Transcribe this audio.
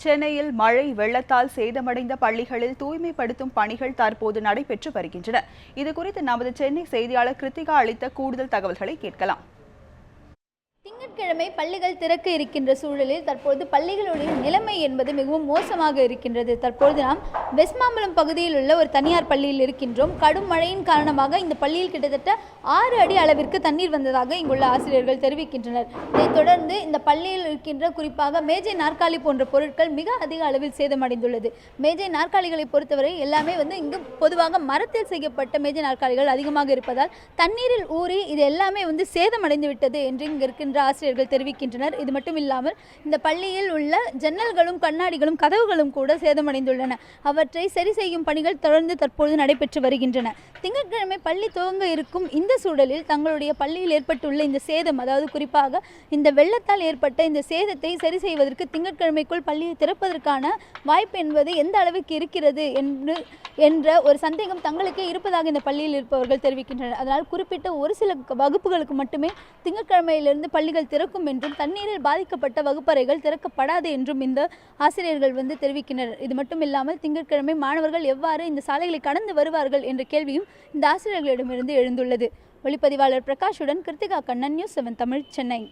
சென்னையில் மழை வெள்ளத்தால் சேதமடைந்த பள்ளிகளில் தூய்மைப்படுத்தும் பணிகள் தற்போது நடைபெற்று வருகின்றன. இதுகுறித்து நமது சென்னை செய்தியாளர் கிருத்திகா அளித்த கூடுதல் தகவல்களை கேட்கலாம். திங்கட்கிழமை பள்ளிகள் திறக்க இருக்கின்ற சூழலில் தற்பொழுது பள்ளிகளுடைய நிலைமை என்பது மிகவும் மோசமாக இருக்கின்றது. தற்பொழுது நாம் வெஸ்மாம்பலம் பகுதியில் உள்ள ஒரு தனியார் பள்ளியில் இருக்கின்றோம். கடும் மழையின் காரணமாக இந்த பள்ளியில் கிட்டத்தட்ட ஆறு அடி அளவிற்கு தண்ணீர் வந்ததாக இங்குள்ள ஆசிரியர்கள் தெரிவிக்கின்றனர். இதைத் தொடர்ந்து இந்த பள்ளியில் இருக்கின்ற குறிப்பாக மேஜை நாற்காலி போன்ற பொருட்கள் மிக அதிக அளவில் சேதமடைந்துள்ளது. மேஜை நாற்காலிகளை பொறுத்தவரை எல்லாமே வந்து இங்கு பொதுவாக மரத்தில் செய்யப்பட்ட மேஜை நாற்காலிகள் அதிகமாக இருப்பதால் தண்ணீரில் ஊறி இது எல்லாமே வந்து சேதமடைந்து விட்டது என்று இங்கு இருக்கின்ற ஆசிரியர் ஆசிரியர்கள் தெரிவிக்கின்றனர். இது மட்டும் இல்லாமல் இந்த பள்ளியில் உள்ள ஜன்னல்களும் கண்ணாடிகளும் கதவுகளும் கூட சேதமடைந்துள்ளன. அவற்றை சரி செய்யும் பணிகள் தொடர்ந்து தற்பொழுது நடைபெற்று வருகின்றன. திங்கட்கிழமை பள்ளி துவங்க இருக்கும் இந்த சூழலில் தங்களுடைய பள்ளியில் ஏற்பட்டுள்ள இந்த சேதம் அதாவது குறிப்பாக இந்த வெள்ளத்தால் ஏற்பட்ட இந்த சேதத்தை சரி செய்வதற்கு திங்கட்கிழமைக்குள் பள்ளியை திறப்பதற்கான வாய்ப்பு என்பது எந்த அளவுக்கு இருக்கிறது என்று என்ற ஒரு சந்தேகம் தங்களுக்கே இருப்பதாக இந்த பள்ளியில் இருப்பவர்கள் தெரிவிக்கின்றனர். அதனால் குறிப்பிட்ட ஒரு சில வகுப்புகளுக்கு மட்டுமே திங்கட்கிழமையிலிருந்து பள்ளிகள் திறக்கும் என்றும் தண்ணீரில் பாதிக்கப்பட்ட வகுப்பறைகள் திறக்கப்படாது என்றும் இந்த ஆசிரியர்கள் வந்து தெரிவிக்கின்றனர். இது மட்டும் இல்லாமல் திங்கட்கிழமை மாணவர்கள் எவ்வாறு இந்த சாலைகளை கடந்து வருவார்கள் என்ற கேள்வியும் இந்த ஆசிரியர்களிடமிருந்து எழுந்துள்ளது. ஒளிப்பதிவாளர் பிரகாஷுடன் கிருத்திகா கண்ணன் நியூஸ் செவன் தமிழ் சென்னை.